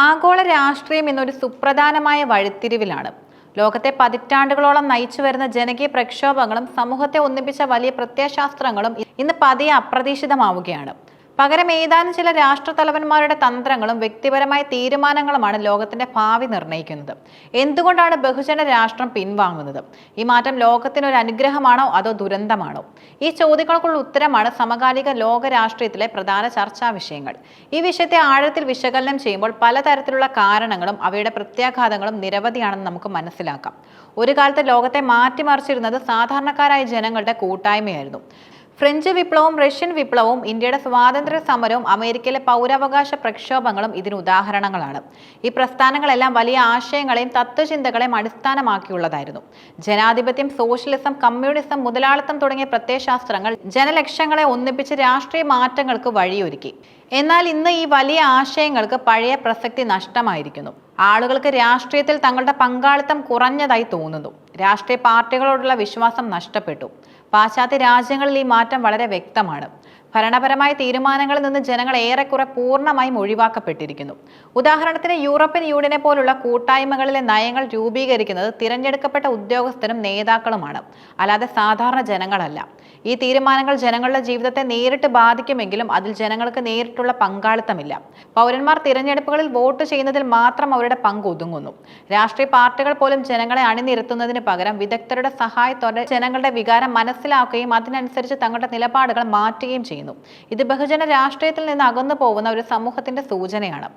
ആഗോള രാഷ്ട്രീയം എന്നൊരു സുപ്രധാനമായ വഴിത്തിരിവിലാണ്. ലോകത്തെ പതിറ്റാണ്ടുകളോളം നയിച്ചു വരുന്ന ജനകീയ പ്രക്ഷോഭങ്ങളും സമൂഹത്തെ ഒന്നിപ്പിച്ച വലിയ പ്രത്യയശാസ്ത്രങ്ങളും ഇന്ന് പതിയെ അപ്രതീക്ഷിതമാവുകയാണ്. പകരം ഏതാനും ചില രാഷ്ട്രതലവന്മാരുടെ തന്ത്രങ്ങളും വ്യക്തിപരമായ തീരുമാനങ്ങളുമാണ് ലോകത്തിന്റെ ഭാവി നിർണയിക്കുന്നത്. എന്തുകൊണ്ടാണ് ബഹുജന രാഷ്ട്രം പിൻവാങ്ങുന്നത്? ഈ മാറ്റം ലോകത്തിന് ഒരു അനുഗ്രഹമാണോ അതോ ദുരന്തമാണോ? ഈ ചോദ്യങ്ങൾക്കുള്ള ഉത്തരമാണ് സമകാലിക ലോക രാഷ്ട്രീയത്തിലെ പ്രധാന ചർച്ചാ വിഷയങ്ങൾ. ഈ വിഷയത്തെ ആഴത്തിൽ വിശകലനം ചെയ്യുമ്പോൾ പലതരത്തിലുള്ള കാരണങ്ങളും അവയുടെ പ്രത്യാഘാതങ്ങളും നിരവധിയാണെന്ന് നമുക്ക് മനസ്സിലാക്കാം. ഒരു കാലത്ത് ലോകത്തെ മാറ്റിമറിച്ചിരുന്നത് സാധാരണക്കാരായ ജനങ്ങളുടെ കൂട്ടായ്മയായിരുന്നു. ഫ്രഞ്ച് വിപ്ലവവും റഷ്യൻ വിപ്ലവവും ഇന്ത്യയുടെ സ്വാതന്ത്ര്യ സമരവും അമേരിക്കയിലെ പൗരാവകാശ പ്രക്ഷോഭങ്ങളും ഇതിന് ഉദാഹരണങ്ങളാണ്. ഈ പ്രസ്ഥാനങ്ങളെല്ലാം വലിയ ആശയങ്ങളെയും തത്വചിന്തകളെയും അടിസ്ഥാനമാക്കിയുള്ളതായിരുന്നു. ജനാധിപത്യം സോഷ്യലിസം കമ്മ്യൂണിസം മുതലാളിത്തം തുടങ്ങിയ പ്രത്യയശാസ്ത്രങ്ങൾ ജനലക്ഷ്യങ്ങളെ ഒന്നിപ്പിച്ച് രാഷ്ട്രീയ മാറ്റങ്ങൾക്ക് വഴിയൊരുക്കി. എന്നാൽ ഇന്ന് ഈ വലിയ ആശയങ്ങൾക്ക് പഴയ പ്രസക്തി നഷ്ടമായിരിക്കുന്നു. ആളുകൾക്ക് രാഷ്ട്രീയത്തിൽ തങ്ങളുടെ പങ്കാളിത്തം കുറഞ്ഞതായി തോന്നുന്നു. രാഷ്ട്രീയ പാർട്ടികളോടുള്ള വിശ്വാസം നഷ്ടപ്പെട്ടു. പാശ്ചാത്യ രാജ്യങ്ങളിൽ ഈ മാറ്റം വളരെ വ്യക്തമാണ്. ഭരണപരമായ തീരുമാനങ്ങളിൽ നിന്ന് ജനങ്ങൾ ഏറെക്കുറെ പൂർണമായും ഒഴിവാക്കപ്പെട്ടിരിക്കുന്നു. ഉദാഹരണത്തിന് യൂറോപ്യൻ യൂണിയനെ പോലുള്ള കൂട്ടായ്മകളിലെ നയങ്ങൾ രൂപീകരിക്കുന്നത് തിരഞ്ഞെടുക്കപ്പെട്ട ഉദ്യോഗസ്ഥരും നേതാക്കളുമാണ്. അല്ലാതെ സാധാരണ ജനങ്ങളല്ല. ഈ തീരുമാനങ്ങൾ ജനങ്ങളുടെ ജീവിതത്തെ നേരിട്ട് ബാധിക്കുമെങ്കിലും അതിൽ ജനങ്ങൾക്ക് നേരിട്ടുള്ള പങ്കാളിത്തമില്ല. പൗരന്മാർ തിരഞ്ഞെടുപ്പുകളിൽ വോട്ട് ചെയ്യുന്നതിൽ മാത്രം അവരുടെ പങ്ക് ഒതുങ്ങുന്നു. രാഷ്ട്രീയ പാർട്ടികൾ പോലും ജനങ്ങളെ അണിനിരത്തുന്നതിന് പകരം വിദഗ്ധരുടെ സഹായത്തോടെ ജനങ്ങളുടെ വികാരം മനസ്സിലാക്കുകയും അതിനനുസരിച്ച് തങ്ങളുടെ നിലപാടുകൾ മാറ്റുകയും ചെയ്യുന്നു. ഇത് ബഹുജന രാഷ്ട്രീയത്തിൽ നിന്ന് അകന്നു പോകുന്ന ഒരു സമൂഹത്തിന്റെ സൂചനയാണ്.